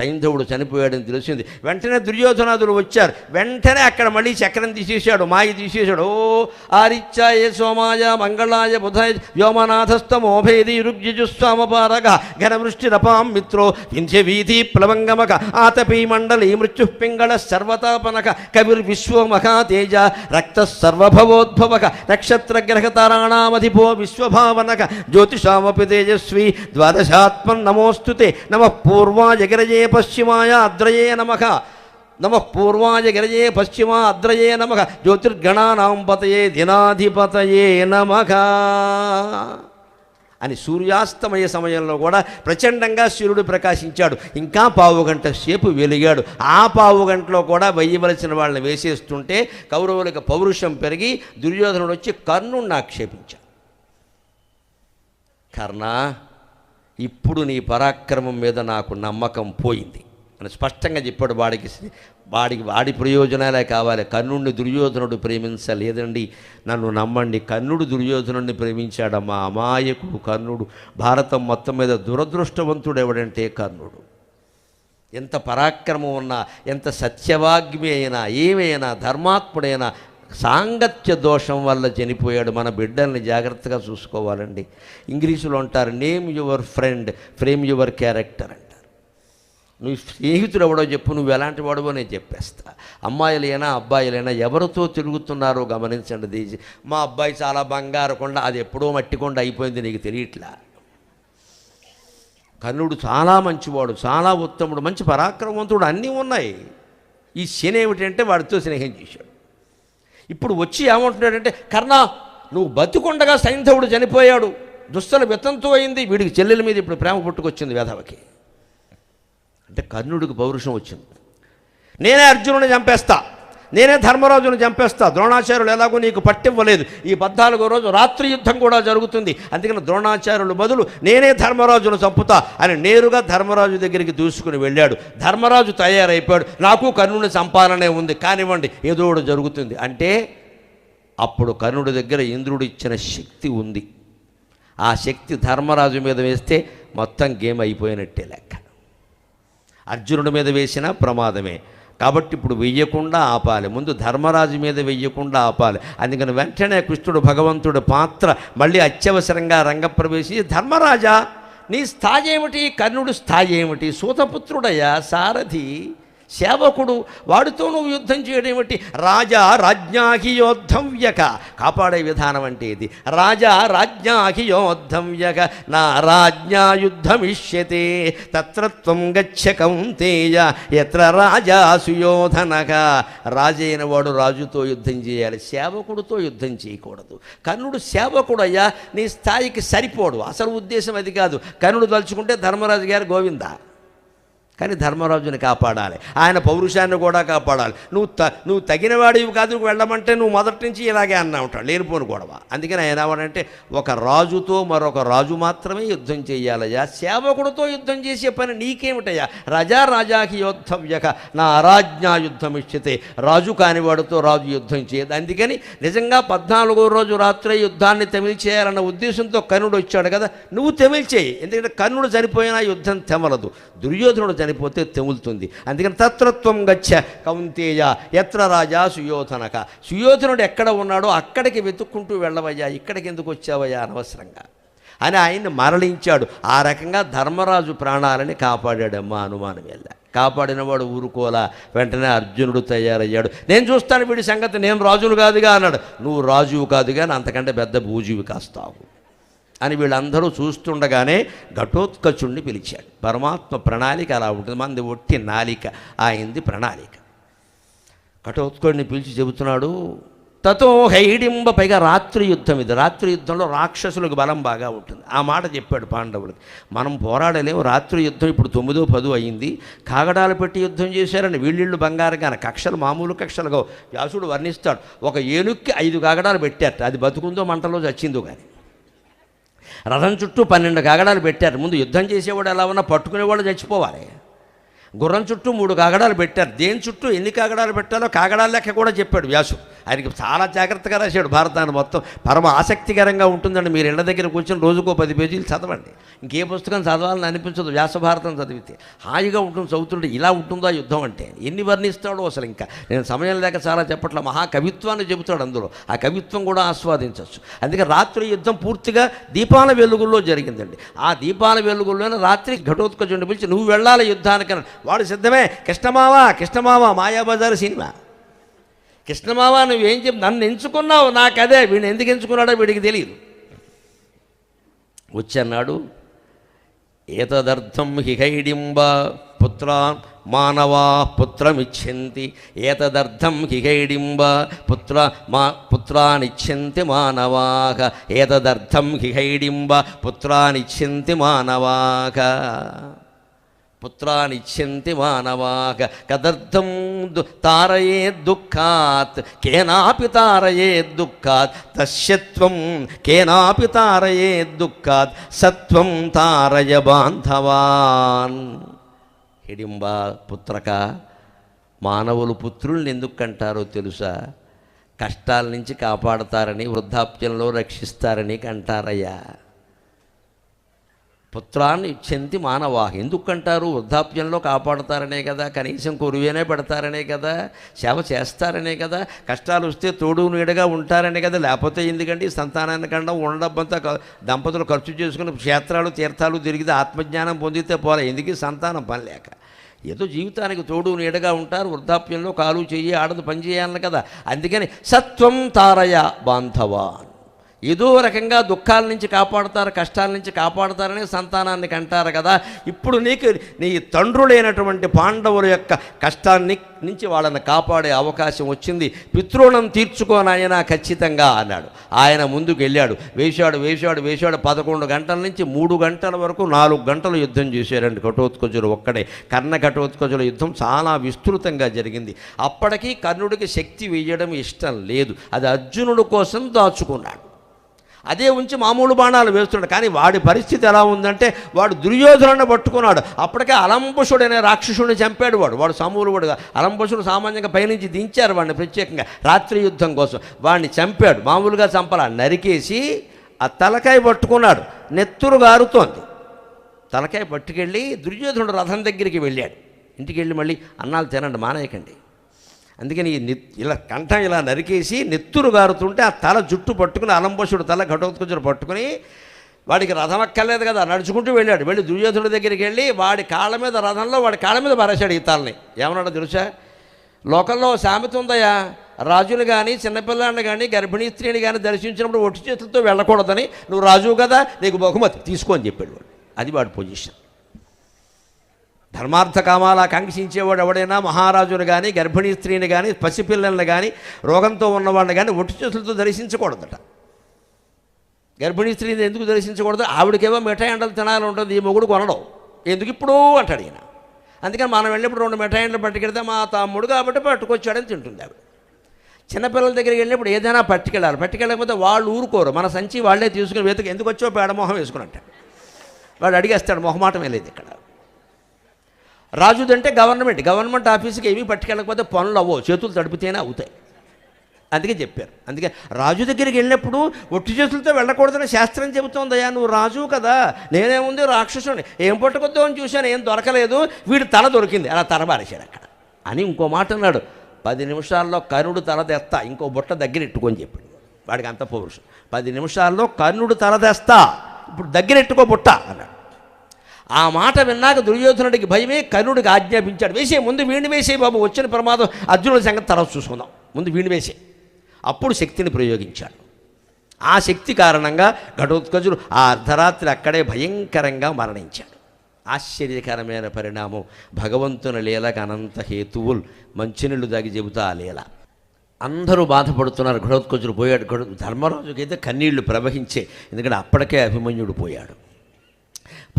సైంధవుడు చనిపోయాడని తెలిసింది. వెంటనే దుర్యోధనాదులు వచ్చారు. వెంటనే అక్కడ మళ్ళీ చక్రం తీసేశాడు మాయ తీసేశాడు. ఓ ఆరిత్యాయ సోమాయ మంగళాయ బుధాయ వ్యోమనాథస్తమోభేది రుగ్జుస్వామపారగ ఘనవృష్టిరపాం మిత్రో వింధ్య వీధి ప్లవంగమక ఆతపీ మండలి మృత్యు పింగళ సర్వతాపనక కవిర్విశ్వమఖా తేజ రక్త సర్వభవోద్భవక నక్షత్రగ్రహతారాణామధిపో విశ్వభావనక జ్యోతిషామపి తేజస్వి ద్వాదశాత్మన్ నమోస్తుతే నమ పూర్వాయ గిరజే పశ్చిమాయ అద్రయే నమః నమ పూర్వాయ గిరయే పశ్చిమ అద్రయే నమ జ్యోతిర్గణానాంపతయే దినాధిపతయే నమః అని సూర్యాస్తమయ సమయంలో కూడా ప్రచండంగా సూర్యుడు ప్రకాశించాడు. ఇంకా పావు గంట సేపు వెలిగాడు. ఆ పావు గంటలో కూడా వెయ్యవలసిన వాళ్ళని వేసేస్తుంటే కౌరవులకు పౌరుషం పెరిగి దుర్యోధనుడు వచ్చి కర్ణుణ్ణి ఆక్షేపించాడు. కర్ణ ఇప్పుడు నీ పరాక్రమం మీద నాకు నమ్మకం పోయింది. అని స్పష్టంగా చెప్పాడు వాడికి వాడికి వాడి ప్రయోజనాలే కావాలి. కర్ణుడిని దుర్యోధనుడు ప్రేమించలేదండి. నన్ను నమ్మండి. కర్ణుడు దుర్యోధనుడిని ప్రేమించాడమ్మా అమాయకుడు కర్ణుడు. భారతం మొత్తం మీద దురదృష్టవంతుడు ఎవడంటే కర్ణుడు. ఎంత పరాక్రమం ఉన్నా ఎంత సత్యవాగ్మి అయినా ఏమైనా ధర్మాత్ముడైనా సాంగత్య దోషం వల్ల చనిపోయాడు. మన బిడ్డల్ని జాగ్రత్తగా చూసుకోవాలండి. ఇంగ్లీషులో అంటారు name your friend frame your character అంటారు. నువ్వు స్నేహితుడు ఎవడో చెప్పు నువ్వు ఎలాంటి వాడవో నేను చెప్పేస్తా. అమ్మాయిలైనా అబ్బాయిలైనా ఎవరితో తిరుగుతున్నారో గమనించండి మా అబ్బాయి చాలా బంగారు కొండ అది ఎప్పుడో మట్టి కొండ అయిపోయింది నీకు తెలియట్లా? కర్ణుడు చాలా మంచివాడు చాలా ఉత్తముడు మంచి పరాక్రమవంతుడు అన్నీ ఉన్నాయి. ఈ శని ఏమిటంటే వాడితో స్నేహం చేశాడు. ఇప్పుడు వచ్చి ఏమంటున్నాడంటే కర్ణ నువ్వు బతికుండగా సైంధవుడు చనిపోయాడు. దుస్తుల వితంతో అయింది. వీడికి చెల్లెల మీద ఇప్పుడు ప్రేమ పుట్టుకొచ్చింది వేధవకి. అంటే కర్ణుడికి పౌరుషం వచ్చింది. నేనే అర్జునుడిని చంపేస్తా. నేనే ధర్మరాజును చంపేస్తా. ద్రోణాచార్యులు ఎలాగో నీకు పట్టివ్వలేదు. ఈ పద్నాలుగో రోజు రాత్రి యుద్ధం కూడా జరుగుతుంది. అందుకని ద్రోణాచార్యులు బదులు నేనే ధర్మరాజును చంపుతా అని నేరుగా ధర్మరాజు దగ్గరికి దూసుకుని వెళ్ళాడు. ధర్మరాజు తయారైపోయాడు. నాకు కర్ణుని చంపాలనే ఉంది. కానివ్వండి ఏదో జరుగుతుంది. అంటే అప్పుడు కర్ణుడి దగ్గర ఇంద్రుడు ఇచ్చిన శక్తి ఉంది. ఆ శక్తి ధర్మరాజు మీద వేస్తే మొత్తం గేమ్ అయిపోయినట్టే లెక్క. అర్జునుడి మీద వేసిన ప్రమాదమే. కాబట్టి ఇప్పుడు వెయ్యకుండా ఆపాలి. ముందు ధర్మరాజు మీద వెయ్యకుండా ఆపాలి. అందుకని వెంటనే కృష్ణుడు భగవంతుడు పాత్ర మళ్ళీ అత్యవసరంగా రంగప్రవేశి ధర్మరాజా నీ స్థాయి ఏమిటి? కర్ణుడు స్థాయి ఏమిటి? సూతపుత్రుడయ్యా సారథి సేవకుడు వాడితో నువ్వు యుద్ధం చేయడం ఏమిటి రాజా రాజ్ఞాహియోద్ధవ్యక. కాపాడే విధానం అంటే ఇది రాజా రాజ్ఞాహియోద్ధవ్యక. నా రాజ్ఞా యుద్ధమిష్యతే. తత్రత్వం గచ్చ కౌంతేయ. ఎత్ర రాజా సుయోధనక. రాజైన వాడు రాజుతో యుద్ధం చేయాలి. సేవకుడితో యుద్ధం చేయకూడదు. కర్ణుడు సేవకుడయ్యా నీ స్థాయికి సరిపోడు. అసలు ఉద్దేశం అది కాదు. కర్ణుడు తలుచుకుంటే ధర్మరాజు గారు గోవిందా? కానీ ధర్మరాజుని కాపాడాలి. ఆయన పౌరుషాన్ని కూడా కాపాడాలి. నువ్వు త నువ్వు తగిన వాడివి కాదు నువ్వు వెళ్ళమంటే నువ్వు మొదటి నుంచి ఇలాగే అన్నా ఉంటాడు లేనిపోను గొడవ. అందుకని ఆయన ఏమంటే ఒక రాజుతో మరొక రాజు మాత్రమే యుద్ధం చేయాలయ్యా. సేవకుడితో యుద్ధం చేసే పని నీకేమిటయ్యా? రజా రాజాకి యోద్ధవ్యక నా అరాజ్ఞా యుద్ధం ఇచ్చితే రాజు కానివాడితో రాజు యుద్ధం చేయదు. అందుకని నిజంగా పద్నాలుగో రోజు రాత్రి యుద్ధాన్ని తెమిల్చేయాలన్న ఉద్దేశంతో కర్ణుడు వచ్చాడు కదా. నువ్వు తెమిల్చేయి ఎందుకంటే కర్ణుడు చనిపోయినా యుద్ధం తెమలదు. దుర్యోధనుడు చనిపోతే తెములుతుంది. అందుకని తత్రత్వం గచ్చ కౌంతేయ ఎత్ర రాజా సుయోధనక. సుయోధనుడు ఎక్కడ ఉన్నాడో అక్కడికి వెతుక్కుంటూ వెళ్ళవయ్యా. ఇక్కడికి ఎందుకు వచ్చావయ్యా అనవసరంగా? అని ఆయన్ని మరలించాడు. ఆ రకంగా ధర్మరాజు ప్రాణాలని కాపాడాడమ్మా అనుమానం వెళ్ళ కాపాడినవాడు ఊరుకోలా. వెంటనే అర్జునుడు తయారయ్యాడు. నేను చూస్తాను వీడి సంగతి. నేను రాజును కాదుగా అన్నాడు. నువ్వు రాజువు కాదుగా అంతకంటే పెద్ద భూజీవి కాస్తావు. అని వీళ్ళందరూ చూస్తుండగానే ఘటోత్కచుణ్ణి పిలిచాడు. పరమాత్మ ప్రణాళిక అలా ఉంటుంది. మంది ఒట్టి నాలిక ఆయింది ప్రణాళిక. ఘటోత్కడిని పిలిచి చెబుతున్నాడు తతో హైడింబ పైగా రాత్రి యుద్ధం ఇది. రాత్రి యుద్ధంలో రాక్షసులకు బలం బాగా ఉంటుంది. ఆ మాట చెప్పాడు పాండవులకి మనం పోరాడలేము. రాత్రి యుద్ధం ఇప్పుడు తొమ్మిదో పదో అయింది. కాగడాలు పెట్టి యుద్ధం చేశారని వీళ్ళిళ్ళు బంగారం కానీ కక్షలు మామూలు కక్షలుగా వ్యాసుడు వర్ణిస్తాడు. ఒక ఏనుక్కి ఐదు కాగడాలు పెట్టారట. అది బతుకుందో మంటలో చచ్చిందో కానీ రథం చుట్టూ పన్నెండు గాగడాలు పెట్టారు. ముందు యుద్ధం చేసేవాడు ఎలా ఉన్నా పట్టుకునేవాడు చచ్చిపోవాలి. గుర్రం చుట్టూ మూడు కాగడాలు పెట్టారు. దేని చుట్టూ ఎన్ని కాగడాలు పెట్టాలో కాగడాల లెక్క కూడా చెప్పాడు వ్యాసు. ఆయనకి చాలా జాగ్రత్తగా రాశాడు భారతాన్ని మొత్తం. పరమ ఆసక్తికరంగా ఉంటుందండి. మీరు ఇళ్ళ దగ్గర కూర్చొని రోజుకో పది పేజీలు చదవండి. ఇంకే పుస్తకం చదవాలని అనిపించదు. వ్యాసభారతం చదివితే హాయిగా ఉంటుంది. చదువుతుంటే ఇలా ఉంటుందా యుద్ధం అంటే? ఎన్ని వర్ణిస్తాడో అసలు ఇంకా. నేను సమయం లేక చాలా చెప్పట్ల మహాకవిత్వాన్ని చెబుతాడు అందులో. ఆ కవిత్వం కూడా ఆస్వాదించవచ్చు. అందుకే రాత్రి యుద్ధం పూర్తిగా దీపాల వెలుగుల్లో జరిగిందండి. ఆ దీపాల వెలుగుల్లోనే రాత్రి ఘటోత్కచుండి పిలిచి నువ్వు వెళ్ళాలి యుద్ధానికని. వాడు సిద్ధమే. కృష్ణమావా కృష్ణమావా మాయాబజార్ సినిమా. కృష్ణమావా నువ్వేం చెప్పి నన్ను ఎంచుకున్నావు నాకు అదే వీడిని ఎందుకు ఎంచుకున్నాడో వీడికి తెలియదు వచ్చన్నాడు ఏతదర్థం హిహైడింబ పుత్ర మానవా పుత్రమిచ్చంతి ఏతదర్థం హిహైడింబ పుత్ర మా పుత్రానిచ్చంతి మానవాక ఏతదర్థం హిహైడింబ పుత్రానిచ్చంతి మానవాక. పుత్రానిచ్చంతి మానవాక కదర్థం దు తారయే దుఃఖాత్ కేనాపి తారయే దుఃఖాత్ తస్యత్వం కేనాపి తారయే దుఃఖాత్ సత్వం తారయ బాంధవాన్. హిడింబ పుత్రక మానవులు పుత్రుల్ని ఎందుకు తెలుసా? కష్టాల నుంచి కాపాడతారని వృద్ధాప్యంలో రక్షిస్తారని కంటారయ్యా. పుత్రాన్ని ఇచ్చింది మానవా ఎందుకంటారు? వృద్ధాప్యంలో కాపాడతారనే కదా కనీసం కొరువేనే పెడతారనే కదా సేవ చేస్తారనే కదా కష్టాలు వస్తే తోడు నీడగా ఉంటారనే కదా లేకపోతే ఎందుకండి సంతానాన్ని కన్నా ఉండబంతా దంపతులు ఖర్చు చేసుకుని క్షేత్రాలు తీర్థాలు తిరిగితే ఆత్మజ్ఞానం పొందితే పోలే. ఎందుకు సంతానం పని లేక? ఏదో జీవితానికి తోడు నీడగా ఉంటారు వృద్ధాప్యంలో కాలు చెయ్యి ఆడదు పనిచేయాలి కదా. అందుకని సత్వం తారయ బాంధవాన్. ఏదో రకంగా దుఃఖాల నుంచి కాపాడుతారు కష్టాల నుంచి కాపాడుతారని సంతానాన్ని కంటారు కదా. ఇప్పుడు నీకు నీ తండ్రులైనటువంటి పాండవుల యొక్క కష్టాన్ని నుంచి వాళ్ళని కాపాడే అవకాశం వచ్చింది. పితృణం తీర్చుకోనాయన ఖచ్చితంగా అన్నాడు. ఆయన ముందుకు వెళ్ళాడు. వేశాడు వేశాడు వేశాడు పదకొండు గంటల నుంచి మూడు గంటల వరకు నాలుగు గంటలు యుద్ధం చేశారండి ఘటోత్కజులు ఒక్కడే. కర్ణ ఘటోత్కజుల యుద్ధం చాలా విస్తృతంగా జరిగింది. అప్పటికీ కర్ణుడికి శక్తి వేయడం ఇష్టం లేదు. అది అర్జునుడు కోసం దాచుకున్నాడు. అదే ఉంచి మామూలు బాణాలు వేస్తున్నాడు. కానీ వాడి పరిస్థితి ఎలా ఉందంటే వాడు దుర్యోధనుని పట్టుకున్నాడు. అప్పటికే అలంబుషుడు అనే రాక్షసుడిని చంపాడు వాడు. వాడు సమూలువుడుగా అలంబుషుడు సామాన్యంగా పైనుంచి దించారు వాడిని ప్రత్యేకంగా. రాత్రి యుద్ధం కోసం వాడిని చంపాడు. మామూలుగా చంపాల. నరికేసి ఆ తలకాయ పట్టుకున్నాడు. నెత్తురు గారుతోంది. తలకాయ పట్టుకెళ్ళి దుర్యోధనుడు రథం దగ్గరికి వెళ్ళాడు. ఇంటికి వెళ్ళి మళ్ళీ అన్నాలు తినండి మానేయకండి. అందుకని ఈ ఇలా కంఠం ఇలా నరికేసి నెత్తురు గారుతుంటే ఆ తల జుట్టు పట్టుకుని అలంబసుడు తల ఘటోత్కచుడు పట్టుకుని వాడికి రథం అక్కర్లేదు కదా నడుచుకుంటూ వెళ్ళాడు. వెళ్ళి దుర్యోధుడి దగ్గరికి వెళ్ళి వాడి కాళ్ళ మీద రథంలో వాడి కాళ్ళ మీద పారేశాడు ఈ తలని. ఏమన్నాడో తెలుసా? లోకంలో సామెత ఉందయ్యా రాజుని కానీ చిన్నపిల్లాన్ని కానీ గర్భిణీ స్త్రీని కానీ దర్శించినప్పుడు ఒట్టి చేతులతో వెళ్ళకూడదని. నువ్వు రాజువు కదా నీకు బహుమతి తీసుకో అని చెప్పాడు వాడు. అది వాడి పొజిషన్. ధర్మార్థ కామాలు ఆకాంక్షించేవాడు ఎవడైనా మహారాజును కానీ గర్భిణీ స్త్రీని కానీ పసిపిల్లల్ని కానీ రోగంతో ఉన్నవాడిని కానీ ఒట్టి చేతులతో దర్శించకూడదట. గర్భిణీ స్త్రీని ఎందుకు దర్శించకూడదు? ఆవిడకేమో మిఠాయి అండలు తినాలని ఉంటుంది ఈ మొగుడు కొనడం. ఎందుకు ఇప్పుడు? అంటాడు ఈయన. అందుకని మనం వెళ్ళినప్పుడు రెండు మిఠాయి అండలు పట్టుకెడితే మా తమ్ముడు కాబట్టి పట్టుకొచ్చాడని తింటుంది ఆవిడ. చిన్నపిల్లల దగ్గరికి వెళ్ళినప్పుడు ఏదైనా పట్టుకెళ్ళాలి. పట్టుకెళ్ళకపోతే వాళ్ళు ఊరుకోరు. మన సంచి వాళ్ళే తీసుకుని వెతుకు ఎందుకు వచ్చో వేసుకుని అంటే వాడు అడిగేస్తాడు మొహమాటం లేదు ఇక్కడ. రాజుదంటే గవర్నమెంట్. గవర్నమెంట్ ఆఫీస్కి ఏమీ పట్టుకెళ్ళకపోతే పనులు అవ్వవు. చేతులు తడిపితేనే అవుతాయి. అందుకే చెప్పారు. అందుకే రాజు దగ్గరికి వెళ్ళినప్పుడు ఒట్టి చేతులతో వెళ్ళకూడదని శాస్త్రం చెబుతోందయ్యా నువ్వు రాజు కదా. నేనేముంది రాక్షసుని. ఏం పట్టుకొద్దాం అని చూశాను. ఏం దొరకలేదు. వీడు తల దొరికింది. అలా తరబారేశాడు అక్కడ. అని ఇంకో మాట అన్నాడు. పది నిమిషాల్లో కర్ణుడు తల తెస్తా. ఇంకో బుట్ట దగ్గర ఎట్టుకొని చెప్పాడు. వాడికి అంత పౌరుషం. పది నిమిషాల్లో కర్ణుడు తల తెస్తా. ఇప్పుడు దగ్గర ఎట్టుకో బుట్ట అన్నాడు. ఆ మాట విన్నాక దుర్యోధనుడికి భయమే కర్ణుడికి ఆజ్ఞాపించాడు. వేసే ముందు వీణి వేసే బాబు వచ్చిన ప్రమాదం అర్జునుడి సంగతి తర్వాత చూసుకుందాం. ముందు వీణి వేసే. అప్పుడు శక్తిని ప్రయోగించాడు. ఆ శక్తి కారణంగా ఘటోత్కజుడు ఆ అర్ధరాత్రి అక్కడే భయంకరంగా మరణించాడు. ఆశ్చర్యకరమైన పరిణామం. భగవంతుని లీలకు అనంత హేతువులు. మంచినీళ్ళు దాగి చెబుతా ఆ లీల. అందరూ బాధపడుతున్నారు. ఘటోత్కజుడు పోయాడు. ఘటో ధర్మరాజుకైతే కన్నీళ్ళు ప్రవహించే. ఎందుకంటే అప్పటికే అభిమన్యుడు పోయాడు.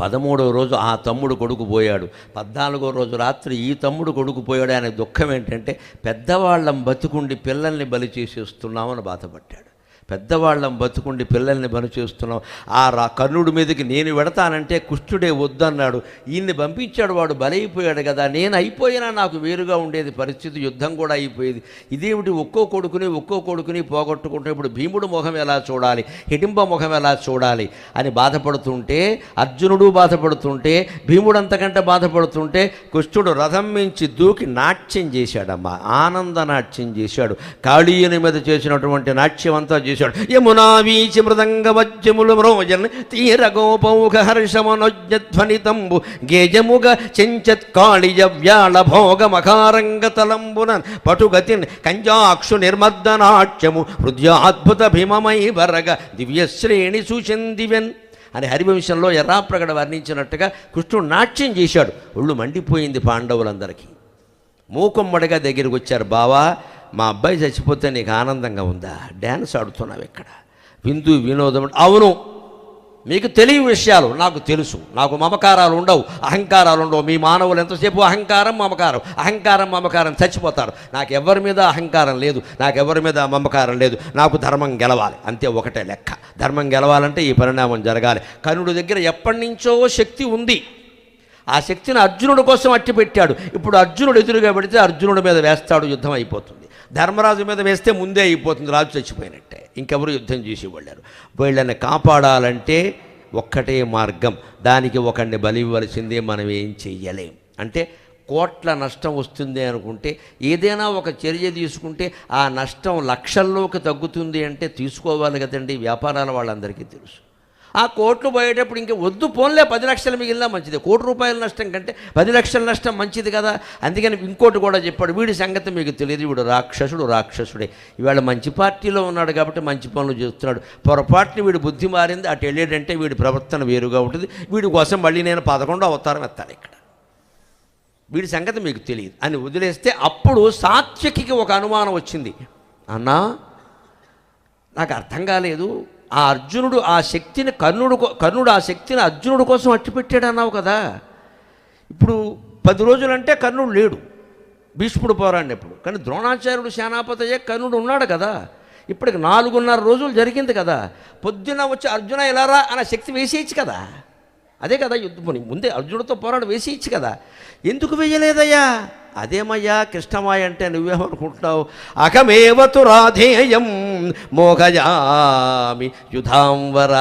పదమూడవ రోజు ఆ తమ్ముడు కొడుకు పోయాడు. పద్నాలుగో రోజు రాత్రి ఈ తమ్ముడు కొడుకు పోయాడు అనే దుఃఖం ఏంటంటే పెద్దవాళ్ళం బతుకుండి పిల్లల్ని బలి చేసేస్తున్నామని బాధపడ్డాడు. పెద్దవాళ్ళం బతుకుండి పిల్లల్ని బను చేస్తున్నాం. ఆ రా కర్ణుడి మీదకి నేను వెడతానంటే కుష్ఠుడే వద్దన్నాడు. ఈయన్ని పంపించాడు వాడు బలైపోయాడు కదా. నేను అయిపోయినా నాకు వేరుగా ఉండేది పరిస్థితి యుద్ధం కూడా అయిపోయేది. ఇదేమిటి ఒక్కో కొడుకుని ఒక్కో కొడుకుని పోగొట్టుకుంటే ఇప్పుడు భీముడు ముఖం ఎలా చూడాలి? హిడింబ ముఖం ఎలా చూడాలి? అని బాధపడుతుంటే అర్జునుడు బాధపడుతుంటే భీముడు అంతకంటే బాధపడుతుంటే కుష్ఠుడు రథం మించి దూకి నాట్యం చేశాడమ్మా. ఆనంద నాట్యం చేశాడు. కాళీయుని మీద చేసినటువంటి నాట్యం అంతా చేశాడు. యమునా వీచి మృదంగ వజ్యములు మ్రోజన్ తీర గోపౌఘ హర్షమనోజ్ఞధ్వనితంబు గేజముగ చెంచత్ కాళియ వ్యాళ భోగ తలంబునన్ పటుగతిన్ కంజాక్షు నిర్మర్దనాట్యము హృదయాద్భుత భీమమై వరగ దివ్యశ్రేణి సూచందివెన్ అని హరివంశంలో ఎర్రాప్రగడ వర్ణించినట్టుగా కృష్ణుడు నాట్యం చేశాడు ఒళ్ళు మండిపోయింది పాండవులందరికీ మూకుమ్మడిగా దగ్గరికి వచ్చారు బావా మా అబ్బాయి చచ్చిపోతే నీకు ఆనందంగా ఉందా? డ్యాన్స్ ఆడుతున్నావు ఇక్కడ. విందు వినోదం అవును. మీకు తెలియని విషయాలు నాకు తెలుసు. నాకు మమకారాలు ఉండవు అహంకారాలు ఉండవు. మీ మానవులు ఎంతసేపు అహంకారం మమకారం? అహంకారం మమకారం చచ్చిపోతారు. నాకు ఎవరి మీద అహంకారం లేదు. నాకు ఎవరి మీద మమకారం లేదు. నాకు ధర్మం గెలవాలి. అంతే ఒకటే లెక్క. ధర్మం గెలవాలంటే ఈ పరిణామం జరగాలి. కనుడి దగ్గర ఎప్పటి నుంచో శక్తి ఉంది. ఆ శక్తిని అర్జునుడి కోసం అట్టి పెట్టాడు ఇప్పుడు అర్జునుడు ఎదురుగా పెడితే అర్జునుడి మీద వేస్తాడు. యుద్ధం అయిపోతుంది. ధర్మరాజు మీద వేస్తే ముందే అయిపోతుంది. రాజు చచ్చిపోయినట్టే. ఇంకెవరు యుద్ధం చేసి వెళ్ళారు వీళ్ళని కాపాడాలంటే ఒక్కటే మార్గం. దానికి ఒకడిని బలి ఇవ్వాల్సిందే మనం ఏం చెయ్యలేం. అంటే కోట్ల నష్టం వస్తుంది అనుకుంటే ఏదైనా ఒక చర్య తీసుకుంటే ఆ నష్టం లక్షల్లోకి తగ్గుతుంది అంటే తీసుకోవాలి కదండి. వ్యాపారాల వాళ్ళందరికీ తెలుసు. ఆ కోట్లు పోయేటప్పుడు ఇంక వద్దు పోన్లే పది లక్షలు మిగిలినా మంచిది. కోటి రూపాయల నష్టం కంటే పది లక్షల నష్టం మంచిది కదా. అందుకని ఇంకోటి కూడా చెప్పాడు. వీడి సంగతి మీకు తెలియదు. వీడు రాక్షసుడు రాక్షసుడే. ఇవాళ మంచి పార్టీలో ఉన్నాడు కాబట్టి మంచి పనులు చేస్తున్నాడు. పొరపాటుని వీడి బుద్ధి మారింది అటు వెళ్ళాడంటే వీడి ప్రవర్తన వేరుగా ఉంటుంది. వీడి కోసం మళ్ళీ నేను పదకొండో అవతారం ఎత్తాను ఇక్కడ. వీడి సంగతి మీకు తెలియదు. అని వదిలేస్తే అప్పుడు సాత్యకికి ఒక అనుమానం వచ్చింది. అన్నా నాకు అర్థం కాలేదు. ఆ అర్జునుడు ఆ శక్తిని కర్ణుడు కర్ణుడు ఆ శక్తిని అర్జునుడు కోసం అట్టిపెట్టాడు అన్నావు కదా. ఇప్పుడు పది రోజులంటే కర్ణుడు లేడు. భీష్ముడు పోరాడినప్పుడు కానీ ద్రోణాచార్యుడు సేనాపతయ్యే కర్ణుడు ఉన్నాడు కదా. ఇప్పటికి నాలుగున్నర రోజులు జరిగింది కదా. పొద్దున వచ్చి అర్జున ఎలారా అన్న శక్తి వేసేయచ్చు కదా. అదే కదా యుద్ధం ముందే అర్జునుడితో పోరాడు వేసి ఇచ్చు కదా. ఎందుకు వేయలేదయ్యా? అదేమయ్యా? కృష్ణమాయ అంటే నువ్వేమనుకుంటున్నావు? అకమేవతు రాధేయం మోహయామి యుధాంవర.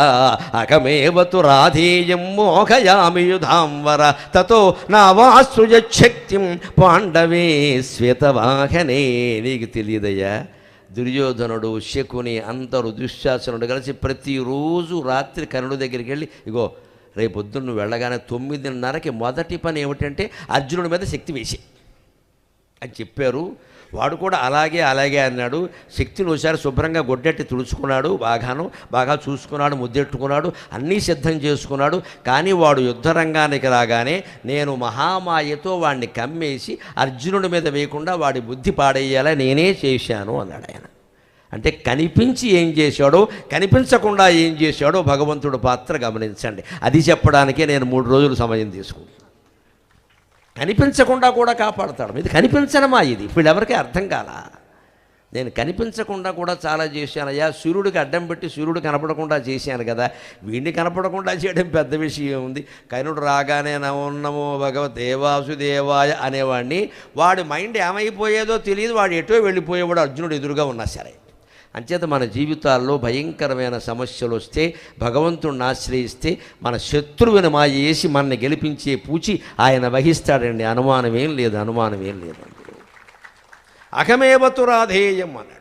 అకమేవతు రాధేయం మోహయామి యుధాంవర. తతో నా వాసుజశక్తిం పాండవే శ్వేతవాహనే. నీకు తెలియదయ్యా? దుర్యోధనుడు శకుని అందరూ దుశ్శాసనుడు కలిసి ప్రతిరోజు రాత్రి కర్ణుడి దగ్గరికి వెళ్ళి ఇగో రేపు పొద్దున్న నువ్వు వెళ్ళగానే తొమ్మిదిన్నరకి మొదటి పని ఏమిటంటే అర్జునుడి మీద శక్తి వేసి. అని చెప్పారు. వాడు కూడా అలాగే అలాగే అన్నాడు. శక్తిని ఒకసారి శుభ్రంగా గొడ్డెట్టి తుడుచుకున్నాడు బాగాను బాగా చూసుకున్నాడు ముద్దెట్టుకున్నాడు అన్నీ సిద్ధం చేసుకున్నాడు. కానీ వాడు యుద్ధరంగానికి రాగానే నేను మహామాయతో వాడిని కమ్మేసి అర్జునుడి మీద వేయకుండా వాడి బుద్ధి పాడేయాలా నేనే చేశాను అన్నాడు ఆయన. అంటే కనిపించి ఏం చేశాడో కనిపించకుండా ఏం చేశాడో భగవంతుడు పాత్ర గమనించండి. అది చెప్పడానికే నేను మూడు రోజులు సమయం తీసుకుంటాను కనిపించకుండా కూడా కాపాడతాడు. ఇది కనిపించనమా ఇది? ఇప్పుడు ఎవరికీ అర్థం కాలా? నేను కనిపించకుండా కూడా చాలా చేశానయ్యా సూర్యుడికి అడ్డం పెట్టి సూర్యుడు కనపడకుండా చేశాను కదా. వీడిని కనపడకుండా చేయడం పెద్ద విషయం ఉంది. కైనుడు రాగానే నమో భగవతే వాసుదేవాయ అనేవాడిని. వాడి మైండ్ ఏమైపోయేదో తెలియదు. వాడు ఎటో వెళ్ళిపోయేవాడు అర్జునుడు ఎదురుగా ఉన్నా సరే. అంచేత మన జీవితాల్లో భయంకరమైన సమస్యలు వస్తే భగవంతుడిని ఆశ్రయిస్తే మన శత్రువుని మాయ చేసి మనని గెలిపించే పూచి ఆయన వహిస్తాడండి. అనుమానమేం లేదు అనుమానమేం లేదండి. లేదు అందులో అన్నాడు.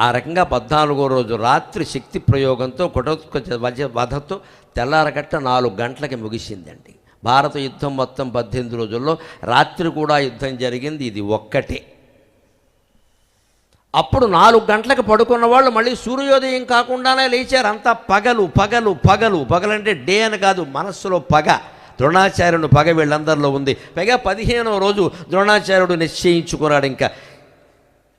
ఆ రకంగా పద్నాలుగో రోజు రాత్రి శక్తి ప్రయోగంతో కుటోత్క వధతో తెల్లారగట్ట నాలుగు గంటలకి ముగిసిందండి. భారత యుద్ధం మొత్తం పద్దెనిమిది రోజుల్లో రాత్రి కూడా యుద్ధం జరిగింది. ఇది ఒక్కటే. అప్పుడు నాలుగు గంటలకు పడుకున్న వాళ్ళు మళ్ళీ సూర్యోదయం కాకుండానే లేచారు. అంతా పగలు పగలు పగలు. పగలంటే డే అని కాదు మనస్సులో పగ. ద్రోణాచార్యుడు పగ వీళ్ళందరిలో ఉంది. పైగా పదిహేనవ రోజు ద్రోణాచార్యుడు నిశ్చయించుకున్నాడు ఇంకా.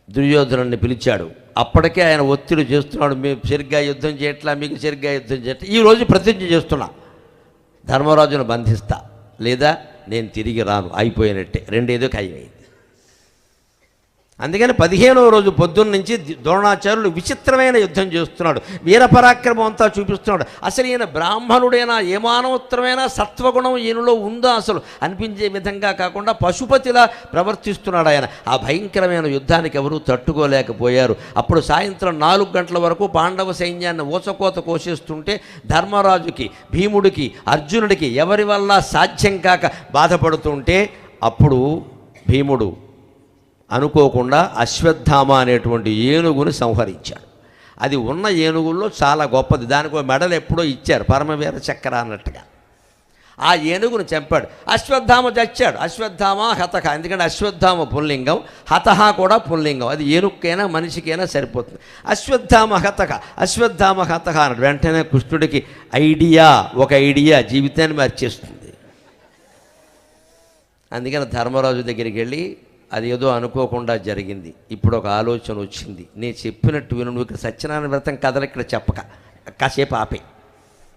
దుర్యోధనుడిని పిలిచాడు. అప్పటికే ఆయన ఒత్తిడి చేస్తున్నాడు. మేము సరిగ్గా యుద్ధం చేయట్లా? మీకు సరిగ్గా యుద్ధం చేయట్లా? ఈ రోజు ప్రతిజ్ఞ చేస్తున్నా. ధర్మరాజును బంధిస్తా. లేదా నేను తిరిగి రాను. అయిపోయినట్టే. రెండేదో ఖాయమైంది. అందుకని పదిహేనవ రోజు పొద్దున్న నుంచి ద్రోణాచార్యులు విచిత్రమైన యుద్ధం చేస్తున్నాడు. వీరపరాక్రమం అంతా చూపిస్తున్నాడు. అసలు ఈయన బ్రాహ్మణుడైనా? ఏమానవోత్తరమైన సత్వగుణం ఈయనలో ఉందా అసలు? అనిపించే విధంగా కాకుండా పశుపతిలా ప్రవర్తిస్తున్నాడు ఆయన. ఆ భయంకరమైన యుద్ధానికి ఎవరూ తట్టుకోలేకపోయారు. అప్పుడు సాయంత్రం నాలుగు గంటల వరకు పాండవ సైన్యాన్ని ఊచకోత కోసేస్తుంటే ధర్మరాజుకి భీముడికి అర్జునుడికి ఎవరి వల్ల సాధ్యం కాక బాధపడుతుంటే అప్పుడు భీముడు అనుకోకుండా అశ్వత్థామ అనేటువంటి ఏనుగుని సంహరించాడు. అది ఉన్న ఏనుగుల్లో చాలా గొప్పది. దానికి మెడలు ఎప్పుడో ఇచ్చారు పరమవీర చక్ర అన్నట్టుగా. ఆ ఏనుగును చంపాడు. అశ్వత్థామ చచ్చాడు. అశ్వత్థామ హతహ. ఎందుకంటే అశ్వత్థామ పుల్లింగం హతహ కూడా పుల్లింగం. అది ఏనుక్కైనా మనిషికైనా సరిపోతుంది. అశ్వత్థామ హతక అశ్వత్థామ హతహ అన్నాడు. వెంటనే కృష్ణుడికి ఐడియా ఒక ఐడియా జీవితాన్ని మార్చేస్తుంది. అందుకని ధర్మరాజు దగ్గరికి వెళ్ళి అది ఏదో అనుకోకుండా జరిగింది. ఇప్పుడు ఒక ఆలోచన వచ్చింది. నేను చెప్పినట్టు విను. నువ్వు ఇక్కడ సత్యనారాయణ వ్రతం కథలు ఇక్కడ చెప్పక. కాసేపు ఆపే.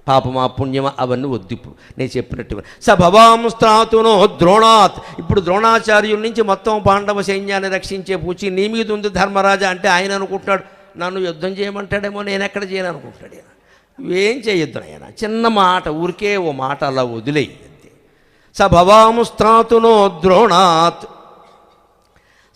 పాపమా పుణ్యమా అవన్నీ వద్దు ఇప్పుడు. నేను చెప్పినట్టు స భవాం స్థాతునో ద్రోణాత్. ఇప్పుడు ద్రోణాచార్యుల నుంచి మొత్తం పాండవ సైన్యాన్ని రక్షించే పూచి నీ మీద ఉంది ధర్మరాజా అంటే ఆయన అనుకుంటాడు నన్ను యుద్ధం చేయమంటాడేమో నేను ఎక్కడ చేయను అనుకుంటాడు ఆయన ఏం చేయొద్దు ఆయన చిన్న మాట ఊరికే ఓ మాట అలా వదిలేయి అంతే స స్థాతునో ద్రోణాత్.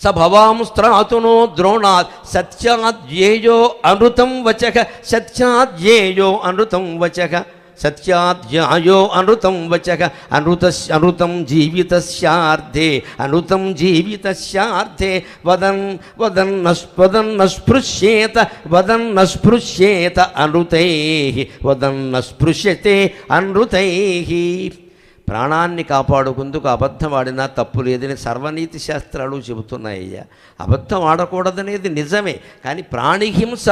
స భవాముస్త్రాతునో ద్రోణాత్ సత్యాద్యేయో అనృతం వచక సత్యాద్యేయో అనృతం వచక సత్యాధ్యాయో అనృతం వచక అనృత అనృతం జీవితస్యార్థే అనృతం జీవితస్యార్థే వదన్ వదన్న వదన్న స్పృశ్యేత వదన్న స్పృశ్యేత అనృతై వదన్న స్పృశ్యతే అనృతై. ప్రాణాన్ని కాపాడుకుందుకు అబద్ధం ఆడినా తప్పు లేదని సర్వనీతి శాస్త్రాలు చెబుతున్నాయ్యా. అబద్ధం ఆడకూడదనేది నిజమే కానీ ప్రాణిహింస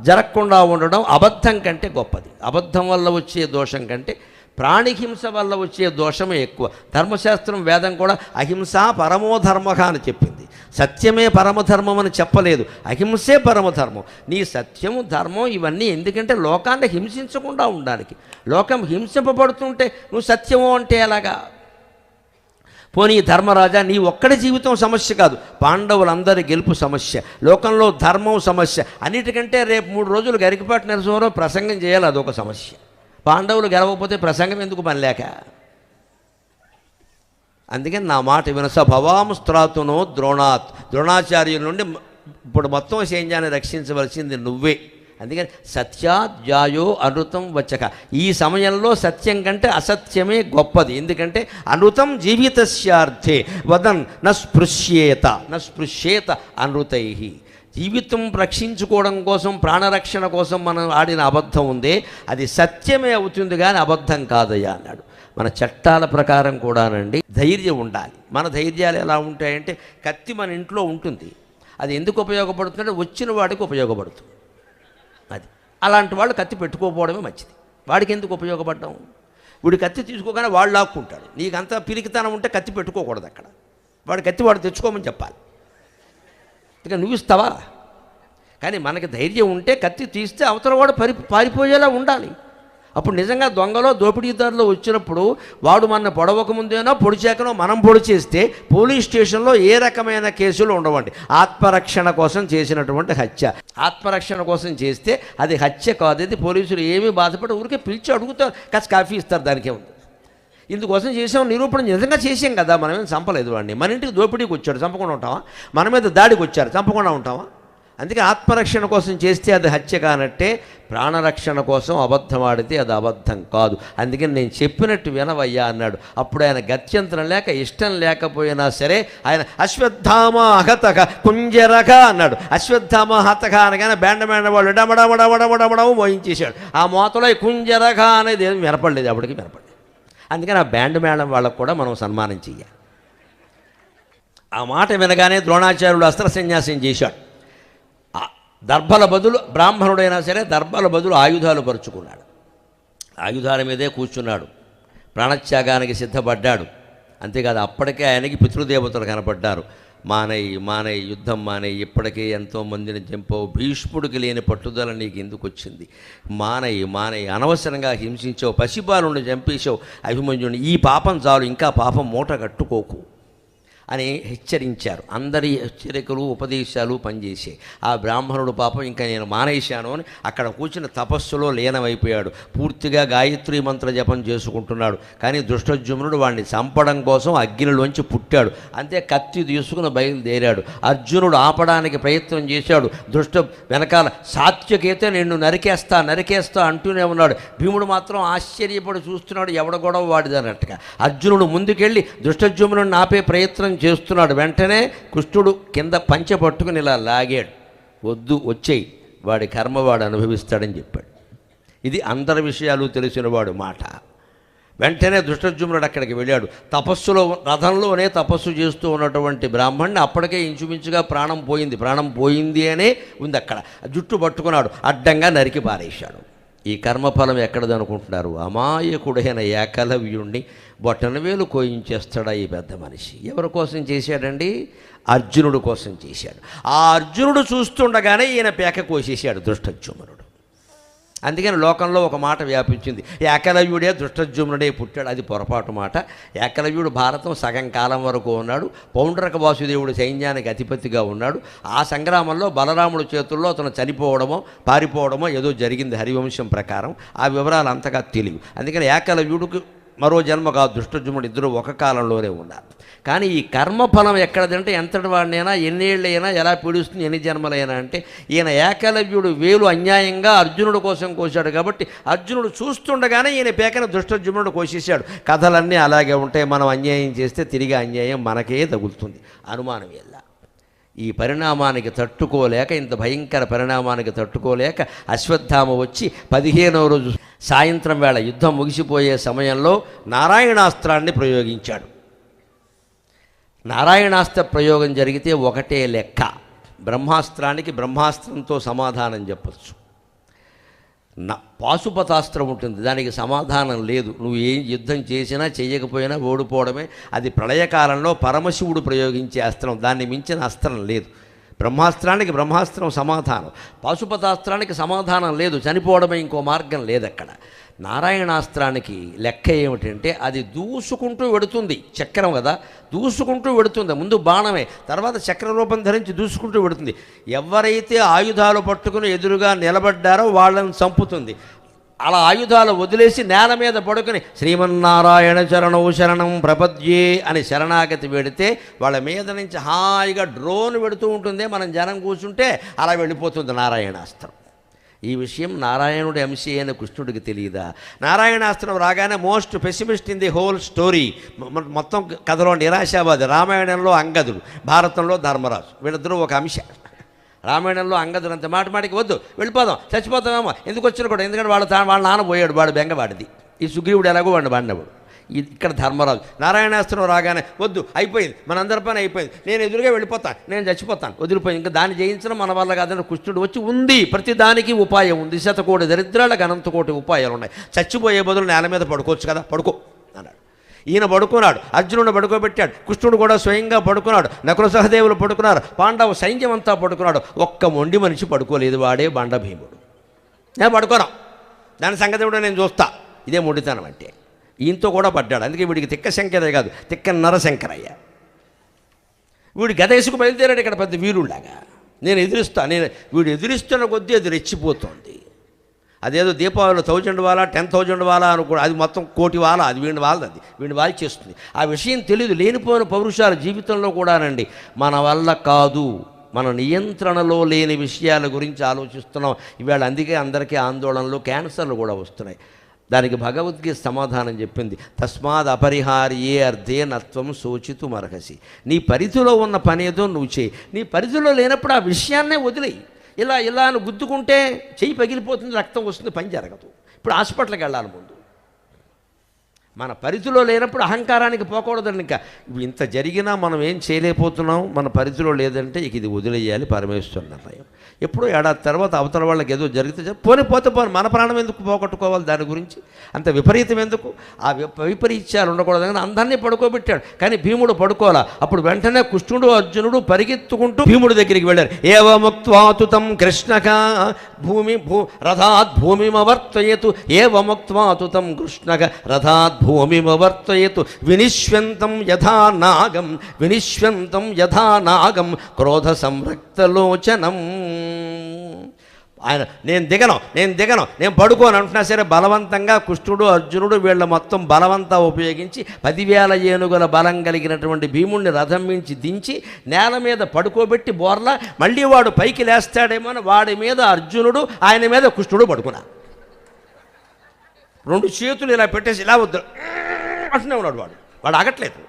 జరగకుండా ఉండడం అబద్ధం కంటే గొప్పది. అబద్ధం వల్ల వచ్చే దోషం కంటే ప్రాణిహింస వల్ల వచ్చే దోషమే ఎక్కువ. ధర్మశాస్త్రం వేదం కూడా అహింస పరమో ధర్మ అని చెప్పింది. సత్యమే పరమధర్మం అని చెప్పలేదు. అహింసే పరమధర్మం. నీ సత్యము ధర్మం ఇవన్నీ ఎందుకంటే లోకాన్ని హింసించకుండా ఉండడానికి. లోకం హింసింపబడుతుంటే నువ్వు సత్యము అంటే ఎలాగా? పోనీ ధర్మరాజా నీ ఒక్కడి జీవితం సమస్య కాదు. పాండవులందరి గెలుపు సమస్య. లోకంలో ధర్మం సమస్య. అన్నిటికంటే రేపు మూడు రోజులు గరికపాటి నరసింహరావు ప్రసంగం చేయాలి అదొక సమస్య. పాండవులు గెలవకపోతే ప్రసంగం ఎందుకు పనిలేక అందుకని నా మాట వినస భవాంస్త్రాతునో ద్రోణాత్. ద్రోణాచార్యుల నుండి ఇప్పుడు మొత్తం సైన్యాన్ని రక్షించవలసింది నువ్వే. అందుకని సత్యాధ్యాయో అనృతం వచ్చక ఈ సమయంలో సత్యం కంటే అసత్యమే గొప్పది. ఎందుకంటే అనృతం జీవితస్యార్థే. వదన్ న స్పృశ్యేత న స్పృశ్యేత అనృతై. జీవితం రక్షించుకోవడం కోసం ప్రాణరక్షణ కోసం మనం ఆడిన అబద్ధం ఉంది అది సత్యమే అవుతుంది కానీ అబద్ధం కాదయ్యా అన్నాడు. మన చట్టాల ప్రకారం కూడానండి ధైర్యం ఉండాలి. మన ధైర్యాలు ఎలా ఉంటాయంటే కత్తి మన ఇంట్లో ఉంటుంది. అది ఎందుకు ఉపయోగపడుతుందంటే వచ్చిన వాడికి ఉపయోగపడుతుంది. అది. అలాంటి వాళ్ళు కత్తి పెట్టుకోకపోవడమే మంచిది. వాడికి ఎందుకు ఉపయోగపడ్డాము వీడు కత్తి తీసుకోగానే వాడు లాక్కుంటాడు. నీకంతా పిరికితనం ఉంటే కత్తి పెట్టుకోకూడదు అక్కడ. వాడు కత్తి వాడు తెచ్చుకోమని చెప్పాలి. ఇక నువ్వు ఇస్తావా? కానీ మనకి ధైర్యం ఉంటే కత్తి తీస్తే అవతల వాడు పరి పారిపోయేలా ఉండాలి. అప్పుడు నిజంగా దొంగలో దోపిడీదారులు వచ్చినప్పుడు వాడు మన పొడవక ముందేనో పొడిచాకనో మనం పొడి చేస్తే పోలీస్ స్టేషన్లో ఏ రకమైన కేసులు ఉండవండి. ఆత్మరక్షణ కోసం చేసినటువంటి హత్య. ఆత్మరక్షణ కోసం చేస్తే అది హత్య కాదు. అది పోలీసులు ఏమీ బాధపడి ఊరికే పిలిచి అడుగుతారు. కాస్త కాఫీ ఇస్తారు దానికే ఉంది ఇందుకోసం చేసాం నిరూపణ నిజంగా చేసాం కదా మనమేం చంపలేదు వాడిని. మన ఇంటికి దోపిడీకి వచ్చాడు చంపకుండా ఉంటావా? మన మీద దాడికి వచ్చారు చంపకుండా ఉంటావా? అందుకే ఆత్మరక్షణ కోసం చేస్తే అది హత్య కానట్టే ప్రాణరక్షణ కోసం అబద్ధం ఆడితే అది అబద్ధం కాదు. అందుకని నేను చెప్పినట్టు వినవయ్యా అన్నాడు. అప్పుడు ఆయన గత్యంతరం లేక ఇష్టం లేకపోయినా సరే ఆయన అశ్వత్థామ హతక కుంజరక అన్నాడు. అశ్వత్థామ హతక అనగానే బేండ బేండ వాళ్ళు డమడమడమడమడమడము మోయించేశాడు. ఆ మోతలో కుంజరక అనేది ఏమి వినపడలేదు అప్పటికి వినపడలేదు. అందుకని ఆ బ్యాండ్ మేళం వాళ్ళకు కూడా మనం సన్మానం చెయ్యాలి. ఆ మాట వినగానే ద్రోణాచార్యుడు అస్త్ర సన్యాసం చేశాడు. దర్భల బదులు బ్రాహ్మణుడైనా సరే దర్భల బదులు ఆయుధాలు పరుచుకున్నాడు. ఆయుధాల మీదే కూర్చున్నాడు. ప్రాణత్యాగానికి సిద్ధపడ్డాడు. అంతేకాదు అప్పటికే ఆయనకి పితృదేవతలు కనపడ్డారు. మానయ్య మానయ్య యుద్ధం మానయ్య ఇప్పటికే ఎంతో మందిని చంపావు భీష్ముడికి లేని పట్టుదల నీకు ఎందుకు వచ్చింది మానయ్య మానయ్య అనవసరంగా హింసించావు పసిబాలుని చంపేశావు అభిమన్యుని ఈ పాపం చాలు ఇంకా పాపం మూట కట్టుకోకు. అని హెచ్చరించారు. అందరి హెచ్చరికలు ఉపదేశాలు పనిచేసాయి ఆ బ్రాహ్మణుడు పాపం ఇంకా నేను మానేశాను అని అక్కడ కూర్చుని తపస్సులో లీనమైపోయాడు. పూర్తిగా గాయత్రి మంత్ర జపం చేసుకుంటున్నాడు. కానీ దుష్టజుమ్నుడు వాడిని చంపడం కోసం అగ్నిలోంచి పుట్టాడు. అంతే కత్తి తీసుకుని బయలుదేరాడు. అర్జునుడు ఆపడానికి ప్రయత్నం చేశాడు. దుష్ట వెనకాల సాత్యకైతే నిన్ను నరికేస్తా నరికేస్తా అంటూనే ఉన్నాడు. భీముడు మాత్రం ఆశ్చర్యపడి చూస్తున్నాడు ఎవడ గొడవ వాడిదన్నట్టుగా. అర్జునుడు ముందుకెళ్ళి దుష్టజుమ్నుడిని ఆపే ప్రయత్నం చేస్తున్నాడు. వెంటనే కృష్ణుడు కింద పంచె పట్టుకుని ఇలా లాగాడు. వద్దు వచ్చేయి. వాడి కర్మ వాడు అనుభవిస్తాడని చెప్పాడు. ఇది అందరి విషయాలు తెలిసినవాడు మాట. వెంటనే దుష్టజుమ్నుడు అక్కడికి వెళ్ళాడు. తపస్సులో రథంలోనే తపస్సు చేస్తూ ఉన్నటువంటి బ్రాహ్మణ్ణి అప్పటికే ఇంచుమించుగా ప్రాణం పోయింది. ప్రాణం పోయింది అనే ఉంది అక్కడ. జుట్టు పట్టుకున్నాడు. అడ్డంగా నరికి పారేశాడు. ఈ కర్మఫలం ఎక్కడదనుకుంటున్నారు? అమాయకుడైన ఏకలవ్యుణ్ణి బొట్టన వేలు కోయించేస్తాడా ఈ పెద్ద మనిషి? ఎవరి కోసం చేశాడండి? అర్జునుడు కోసం చేశాడు. ఆ అర్జునుడు చూస్తుండగానే ఈయన పేక కోసేసాడు దృష్టజ్యుమ్నుడు అందుకని లోకంలో ఒక మాట వ్యాపించింది. ఏకలవ్యుడే దృష్టజుమ్నుడే పుట్టాడు. అది పొరపాటు మాట. ఏకలవ్యుడు భారతం సగం కాలం వరకు ఉన్నాడు. పౌండ్రక వాసుదేవుడు సైన్యానికి అధిపతిగా ఉన్నాడు. ఆ సంగ్రామంలో బలరాముడు చేతుల్లో అతను చనిపోవడమో పారిపోవడమో ఏదో జరిగింది హరివంశం ప్రకారం. ఆ వివరాలు అంతగా తెలియవు. అందుకని ఏకలవ్యుడికి మరో జన్మ కాదు దుష్టజుముడు ఇద్దరు ఒక కాలంలోనే ఉన్నారు. కానీ ఈ కర్మఫలం ఎక్కడదంటే ఎంతటి వాడినైనా ఎన్నేళ్ళైనా ఎలా పీడిస్తుంది ఎన్ని జన్మలైనా అంటే ఈయన ఏకలవ్యుడు వేలు అన్యాయంగా అర్జునుడు కోసం కోశాడు కాబట్టి అర్జునుడు చూస్తుండగానే ఈయన పేకన దుష్టజుమ్నుడు కోసేశాడు. కథలన్నీ అలాగే ఉంటాయి. మనం అన్యాయం చేస్తే తిరిగి అన్యాయం మనకే తగులుతుంది. అనుమానం ఎలా ఈ పరిణామానికి తట్టుకోలేక ఇంత భయంకర పరిణామానికి తట్టుకోలేక అశ్వత్థామ వచ్చి పదిహేనవ రోజు సాయంత్రం వేళ యుద్ధం ముగిసిపోయే సమయంలో నారాయణాస్త్రాన్ని ప్రయోగించాడు. నారాయణాస్త్ర ప్రయోగం జరిగితే ఒకటే లెక్క. బ్రహ్మాస్త్రానికి బ్రహ్మాస్త్రంతో సమాధానం చెప్పచ్చు. నా పాశుపతాస్త్రం ఉంటుంది దానికి సమాధానం లేదు. నువ్వు ఏం యుద్ధం చేసినా చేయకపోయినా ఓడిపోవడమే. అది ప్రళయకాలంలో పరమశివుడు ప్రయోగించే అస్త్రం దాన్ని మించిన అస్త్రం లేదు. బ్రహ్మాస్త్రానికి బ్రహ్మాస్త్రం సమాధానం. పాశుపతాస్త్రానికి సమాధానం లేదు. చనిపోవడమే ఇంకో మార్గం లేదక్కడ. నారాయణాస్త్రానికి లెక్క ఏమిటంటే అది దూసుకుంటూ వెడుతుంది. చక్రం కదా? దూసుకుంటూ వెడుతుంది. ముందు బాణమే తర్వాత చక్ర రూపం ధరించి దూసుకుంటూ వెడుతుంది. ఎవరైతే ఆయుధాలు పట్టుకుని ఎదురుగా నిలబడ్డారో వాళ్ళని చంపుతుంది. అలా ఆయుధాలు వదిలేసి నేల మీద పడుకుని శ్రీమన్నారాయణ చరణం శరణం ప్రపద్యే అని శరణాగతి పెడితే వాళ్ళ మీద నుంచి హాయిగా డ్రోన్ పెడుతూ ఉంటుంది. మనం జనం కూర్చుంటే అలా వెళ్ళిపోతుంది నారాయణాస్త్రం. ఈ విషయం నారాయణుడి అంశీ అయిన కృష్ణుడికి తెలియదా? నారాయణాస్త్రం రాగానే most pessimist in the whole story. మొత్తం కథలో నిరాశావాది రామాయణంలో అంగదుడు భారతంలో ధర్మరాజు. వీళ్ళిద్దరూ ఒక అంశ. రామాయణంలో అంగదులంత మాట మాటికి వద్దు. వెళ్ళిపోదాం. చచ్చిపోతామేమో. ఎందుకు వచ్చిన కూడా. ఎందుకంటే వాళ్ళ తా- వాళ్ళ నాన్న పోయాడు. వాడు బెంగవాడిది ఈ సుగ్రీవుడు ఎలాగో వాడిని వాడినవాడు. ఇక్కడ ధర్మరాజు. నారాయణాస్త్రం రాగానే వద్దు అయిపోయింది. మనందరి పని అయిపోయింది. నేను ఎదురుగా వెళ్ళిపోతాను నేను చచ్చిపోతాను. వదిలిపోయింది ఇంకా దాన్ని జయించడం మన వల్ల కాదని కృష్ణుడు వచ్చి ఉంది. ప్రతి దానికి ఉపాయం ఉంది. శతకోటి దరిద్రాలకు అనంతకోటి ఉపాయాలు ఉన్నాయి. చచ్చిపోయే బదులు నేల మీద పడుకోవచ్చు కదా. పడుకో. ఈయన పడుకున్నాడు అర్జునుడు పడుకోబెట్టాడు కృష్ణుడు కూడా స్వయంగా పడుకున్నాడు నకుల సహదేవులు పడుకున్నారు పాండవ సైన్యం అంతా పడుకున్నాడు. ఒక్క మొండి మనిషి పడుకోలేదు వాడే బండభీముడు. నేను పడుకోను. దాని సంగతి కూడా నేను చూస్తా. ఇదే మొండితనం అంటే. ఈయనతో కూడా పడ్డాడు. అందుకే వీడికి తిక్క శంకరే కాదు తిక్క నరశంకరయ్య. వీడు గదేసుకు బయలుదేరాడు ఇక్కడ పెద్ద వీరుళ్ళగా నేను ఎదురిస్తాను నేను వీడు ఎదురిస్తున్న కొద్దీ అది రెచ్చిపోతుంది. అదేదో దీపావళిలో థౌజండ్ వాలా టెన్ థౌజండ్ వాలా అనుకో అది మొత్తం కోటి వాలా అది వీడిని వాళ్ళది అది. వీడిని వాళ్ళు చేస్తుంది. ఆ విషయం తెలియదు లేనిపోయిన పౌరుషాలు జీవితంలో కూడానండి. మన వల్ల కాదు. మన నియంత్రణలో లేని విషయాల గురించి ఆలోచిస్తున్నాం. ఇవాళ అందుకే అందరికీ ఆందోళనలు క్యాన్సర్లు కూడా వస్తున్నాయి. దానికి భగవద్గీత సమాధానం చెప్పింది. తస్మాత్ అపరిహార్యే అర్థే నత్వం సోచితు మరహసి నీ పరిధిలో ఉన్న పని ఏదో నువ్వు చేయి. నీ పరిధిలో లేనప్పుడు ఆ విషయాన్నే వదిలేయి. ఇలా ఇలా అని గుద్దుకుంటే చెయ్యి పగిలిపోతుంది రక్తం వస్తుంది పని జరగదు. ఇప్పుడు హాస్పిటల్కి వెళ్ళాలి ముందు. మన పరిధిలో లేనప్పుడు అహంకారానికి పోకూడదండి ఇంకా. ఇంత జరిగినా మనం ఏం చేయలేకపోతున్నాం మన పరిధిలో లేదంటే ఇక ఇది వదిలేయాలి పరమేశ్వరు నిర్ణయం. ఎప్పుడో ఏడాది తర్వాత అవతల వాళ్ళకి ఏదో జరిగితే పోని పోతే పోని మన ప్రాణం ఎందుకు పోగొట్టుకోవాలి దాని గురించి? అంత విపరీతం ఎందుకు? ఆ విప- వైపరీత్యాలు ఉండకూడదు కానీ అందరినీ పడుకోబెట్టాడు. కానీ భీముడు పడుకోవాలా? అప్పుడు వెంటనే కృష్ణుడు అర్జునుడు పరిగెత్తుకుంటూ భీముడి దగ్గరికి వెళ్ళారు. ఏవముక్వాతుతం కృష్ణక భూమి భూ రథాత్ భూమిమవర్తయతు. ఏవముక్వాతుతం కృష్ణక రథాత్ భూమిమవర్తయతు. వినిశ్వంతం యథా నాగం వినిశ్వంతం యథా నాగం. క్రోధ సంరక్తలోచనం ఆయన నేను దిగను నేను దిగను నేను పడుకోను అంటున్నా సరే బలవంతంగా కుష్ఠుడు అర్జునుడు వీళ్ళ మొత్తం బలవంతా ఉపయోగించి పదివేల ఏనుగుల బలం కలిగినటువంటి భీముణ్ణి రథం మించి దించి నేల మీద పడుకోబెట్టి బోర్ల మళ్ళీ వాడు పైకి లేస్తాడేమో అని వాడి మీద అర్జునుడు ఆయన మీద కృష్ణుడు పడుకున్నారు రెండు చేతులు ఇలా పెట్టేసి ఇలా వద్దు. అంటూనే ఉన్నాడు వాడు. వాడు ఆగట్లేదు.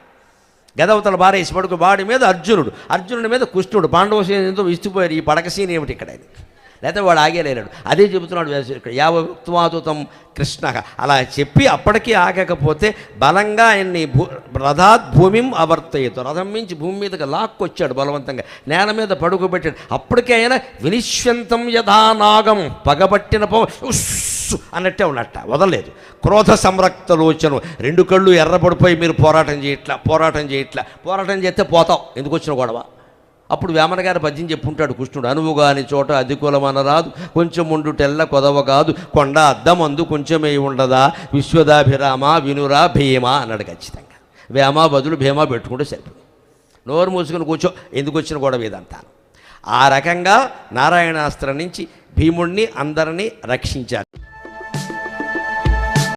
గదవతల బారేసి పడుకు వాడి మీద అర్జునుడు అర్జునుడి మీద కృష్ణుడు పాండవ సేనతో విస్తుపోయారు ఈ పడక సీన్ ఏమిటి ఇక్కడ? అని లేకపోతే వాడు ఆగేలేనాడు అదే చెబుతున్నాడు వ్యాసుడు ఇక్కడ కృష్ణ. అలా చెప్పి అప్పటికీ ఆగకపోతే బలంగా ఆయన్ని భూ రథాత్ భూమిం అవర్తయ్యతో రథం మించి భూమి మీదకి లాక్కొచ్చాడు బలవంతంగా. నేల మీద పడుకోబెట్టాడు. అప్పటికే ఆయన వినిశ్వంతం యథానాగం పగబట్టిన పో ఉస్సు అన్నట్టే ఉన్నట్ట. వదలలేదు. క్రోధ సంరక్తలోచనం రెండు కళ్ళు ఎర్రబడిపోయి మీరు పోరాటం చేయట్లా పోరాటం చేయట్లా పోరాటం చేస్తే పోతాం. ఎందుకు వచ్చిన గొడవ? అప్పుడు వేమన గారి పద్యం చెప్పుంటాడు కృష్ణుడు అనువుగాని చోట అధికులమనరాదు కొంచెం ఉండు తెల్ల కొదవ కాదు కొండ అద్దమందు కొంచెమే ఉండదా విశ్వదాభిరామ వినురా భీమా అన్నాడు ఖచ్చితంగా. వేమ బదులు భీమా పెట్టుకుంటే సరిపోయింది నోరు మూసుకుని కూర్చో ఎందుకు వచ్చిన గొడవ ఇదంతా? ఆ రకంగా నారాయణాస్త్రం నుంచి భీముణ్ణి అందరినీ రక్షించారు.